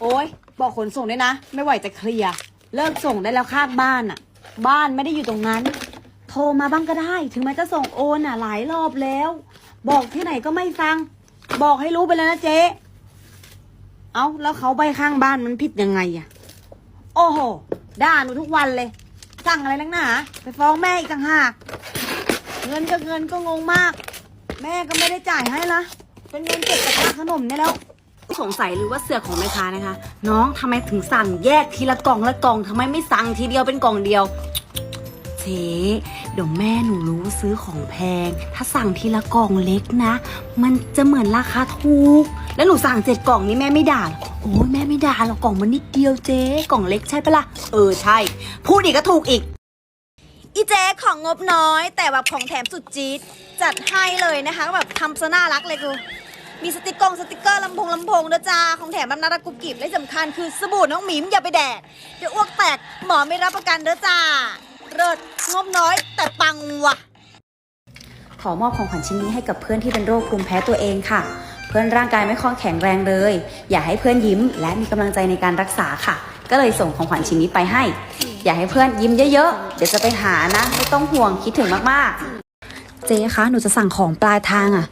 โอ้ยบอกขนส่งด้วยนะ ไม่ไหวจะเคลียร์เลิกส่งได้แล้วข้างบ้านอะบ้านไม่ได้อยู่ตรงนั้น โทรมาบ้างก็ได้ ถึงแม้จะส่งโอนอะหลายรอบแล้ว บอกที่ไหนก็ไม่ฟัง บอกให้รู้ไปแล้วนะเจ๊เอาแล้วเขาใบข้างบ้านมันผิดยังไงอะโอ้โหด่าหนูทุกวันเลย สั่งอะไรนักหนาไปฟ้องแม่อีกต่างหากเงินก็เงินก็งงมาก แม่ก็ไม่ได้จ่ายให้ละเป็นเงินเก็บกับค่าขนมเนี่ยแล้ว สงสัยหรือว่าเสือกของแม่ค้านะคะ น้องทำไมถึงสั่งแยกทีละกล่องละกล่องทำไมไม่สั่งทีเดียวเป็นกล่องเดียวเจ๊เดี๋ยวแม่หนูรู้ซื้อของแพง ถ้าสั่งทีละกล่องเล็กนะ มันจะเหมือนราคาถูก แล้วหนูสั่งเจ็ดกล่องนี้แม่ไม่ด่าหรอโอ้ยแม่ไม่ด่าหรอกกล่องมันนิดเดียวเจ๊กล่องเล็กใช่ปะล่ะเออใช่ พูดอีกก็ถูกอีกอีเจ๊ของงบน้อย แต่แบบของแถมสุดจี๊ดจัดให้เลยนะคะแบบทำซะน่ารักเลยกู มีสติกกงสติกเกอร์ลำโพงลำโพงนะจ้าของแถมแบบน่ารักกุบกิบและสำคัญคือสบู่น้องหมิมอย่าไปแดกเดี๋ยวอ้วกแตกหมอไม่รับประกันเด้อจ้าเลิศงบน้อยแต่ปังว่ะ ขอมอบของขวัญชิ้นนี้ให้กับเพื่อนที่เป็นโรคภูมิแพ้ตัวเองค่ะ เพื่อนร่างกายไม่ค่อยแข็งแรงเลย อยากให้เพื่อนยิ้ม และมีกำลังใจในการรักษาค่ะ ก็เลยส่งของขวัญชิ้นนี้ไปให้ อยากให้เพื่อนยิ้มเยอะๆ เดี๋ยวจะไปหานะ ไม่ต้องห่วงคิดถึงมากๆ เจ๊คะ หนูจะสั่งของปลายทางอะ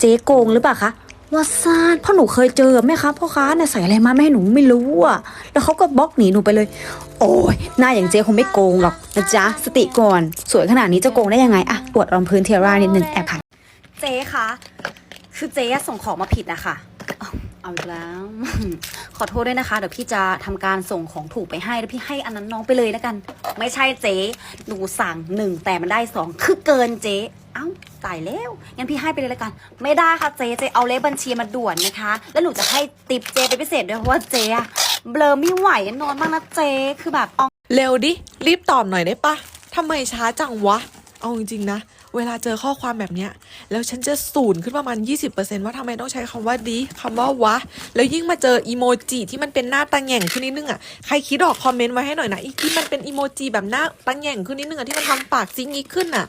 เจ๊โกงหรือเปล่าคะว่าซาดเพราะหนูเคยเจอแม่ค้าพ่อค้าเนี่ยใส่อะไรมาไม่ให้หนูไม่รู้อะแล้วเขาก็บล็อกหนีหนูไปเลย โอ้ยหน้าอย่างเจ๊คงไม่โกงหรอกนะจ๊ะสติก่อนสวยขนาดนี้จะโกงได้ยังไงอะอวดรองพื้นเทียร่านิดนึงแอบถ่ายเจ๊คะคือเจ๊ส่งของมาผิดนะคะเอาอีกแล้ว ขอโทษด้วยนะคะ เดี๋ยวพี่จะทำการส่งของถูกไปให้ แล้วพี่ให้อันนั้นน้องไปเลยแล้วกัน ไม่ใช่เจ๊ หนูสั่งหนึ่งแต่มันได้สองคือเกินเจ๊ เอ้าตายแล้วงั้นพี่ให้ไปเลยล้วกัน ไม่ได้ค่ะเจ๊เจ๊เอาเลขบัญชีมาด่วนนะคะ แล้วหนูจะให้ติปเจ๊ไปนพิเศษด้วยเพราะว่าเจ๊อะเบลอไม่ไหวนอนมากนะเจ๊คือแบบเอาเร็วดิ รีบตอบหน่อยได้ปะทำไมช้าจังวะ เอาจริงๆนะ เวลาเจอข้อความแบบเนี้ย แล้วฉันจะศูนย์ขึ้นประมาณ 20%ว่าทำไมต้องใช้คำว่าดีคำว่าวะ แล้วยิ่งมาเจออีโมจิที่มันเป็นหน้าตังแหย่งขึ้นนิดนึงอะ ใครคิดออกคอมเมนต์ไว้ให้หน่อยนะอีที่มันเป็นอีโมจิแบบหน้าตังแหย่งขึ้นนิดนึงอะที่มันทำปากซิงอีกขึ้นอะ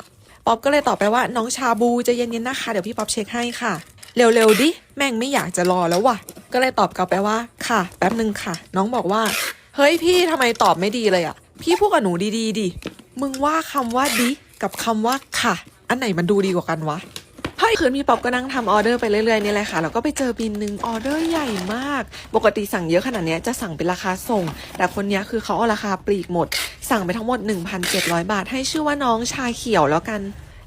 ป๊อปก็เลยตอบไปว่าน้องชาบูจะเย็นๆนะคะ เดี๋ยวพี่ป๊อปเช็คให้ค่ะ เร็วๆดิ แม่งไม่อยากจะรอแล้วว่ะ ก็เลยตอบกลับไปว่าค่ะ แป๊บหนึ่งค่ะ น้องบอกว่า เฮ้ยพี่ทำไมตอบไม่ดีเลยอะพี่พูดกับหนูดีๆดิ มึงว่าคำว่าดิกับคำว่าค่ะ อันไหนมันดูดีกว่ากันวะ ยคืนพี่ป๊อปก็นั่งทำออเดอร์ไปเรื่อยๆนี่แหละค่ะแล้วก็ไปเจอบินหนึ่งออเดอร์ใหญ่มาก ปกติสั่งเยอะขนาดนี้จะสั่งเป็นราคาส่ง แต่คนนี้คือเขาเอาราคาปลีกหมด สั่งไปทั้งหมด 1,700 บาท ให้ชื่อว่าน้องชาเขียวแล้วกัน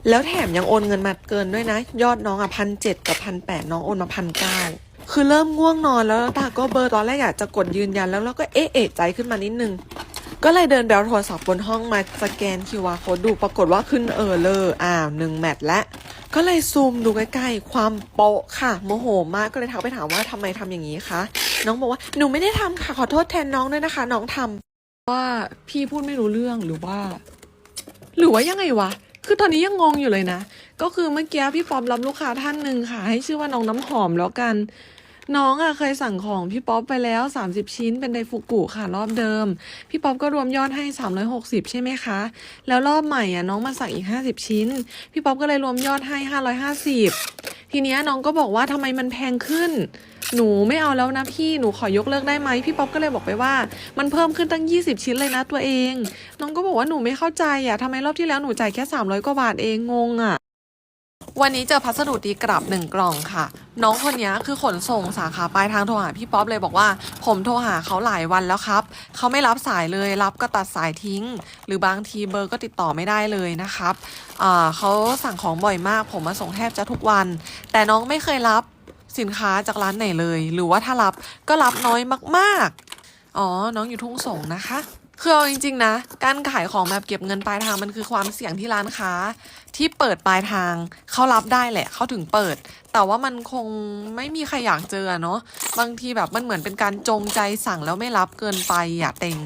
แล้วแถมยังโอนเงินมาเกินด้วยนะ ยอดน้องอะพันเจ็ดกับพันแปดน้องโอนมาพันเก้าคือเริ่มง่วงนอนแล้วตาก็เบอร์ตอนแรกอยากจะกดยืนยันแล้วแล้วก็เอ๊ะเอะใจขึ้นมานิดนึง ก็เลยเดินไปเอาโทรศัพท์บนห้องมาสแกน QR code ดูปรากฏว่าขึ้นเออเลอร์อ้าวหนึ่งแมตช์และ ก็เลยซูมดูใกล้ๆ ความโปะค่ะโมโหมากก็เลยทักไปถามว่าทำไมทำอย่างนี้คะน้องบอกว่าหนูไม่ได้ทำค่ะขอโทษแทนน้องด้วยนะคะ น้องทำว่าพี่พูดไม่รู้เรื่องหรือว่า หรือว่ายังไงวะคือตอนนี้ยังงงอยู่เลยนะ ก็คือเมื่อกี้พี่ฟอมรับลูกค้าท่านหนึ่งค่ะ ให้ชื่อว่าน้องน้ำหอมแล้วกัน น้องอะเคยสั่งของพี่ป๊อปไปแล้ว 30 ชิ้นเป็นไดฟุกุค่ะรอบเดิม พี่ป๊อปก็รวมยอดให้ 360 ใช่ไหมคะ แล้วรอบใหม่อะน้องมาสั่งอีก 50 ชิ้น พี่ป๊อปก็เลยรวมยอดให้ 550 ทีเนี้ยน้องก็บอกว่าทำไมมันแพงขึ้น หนูไม่เอาแล้วนะพี่หนูขอยกเลิกได้ไหมพี่ป๊อปก็เลยบอกไปว่า มันเพิ่มขึ้นตั้ง 20 ชิ้นเลยนะตัวเอง น้องก็บอกว่าหนูไม่เข้าใจอะทำไมรอบที่แล้วหนูจ่ายแค่ 300กว่าบาทเองงงอะ วันนี้เจอพัสดุดีกลับหนึ่งกล่องค่ะ น้องคนนี้คือขนส่งสาขาปลายทางโทรหาพี่ป๊อปเลยบอกว่า ผมโทรหาเขาหลายวันแล้วครับเขาไม่รับสายเลยรับก็ตัดสายทิ้ง หรือบางทีเบอร์ก็ติดต่อไม่ได้เลยนะครับเขาสั่งของบ่อยมาก ผมมาส่งแทบจะทุกวัน แต่น้องไม่เคยรับสินค้าจากร้านไหนเลย หรือว่าถ้ารับก็รับน้อยมาก ๆ อ๋อ น้องอยู่ทุ่งสงนะคะ คือเอาจริงๆนะ การขายของแบบเก็บเงินปลายทางมันคือความเสี่ยงที่ร้านค้า ที่เปิดปลายทางเขารับได้แหละเขาถึงเปิด แต่ว่ามันคงไม่มีใครอยากเจอเนาะบางทีแบบมันเหมือนเป็นการจงใจสั่งแล้วไม่รับเกินไปอย่าเต็ง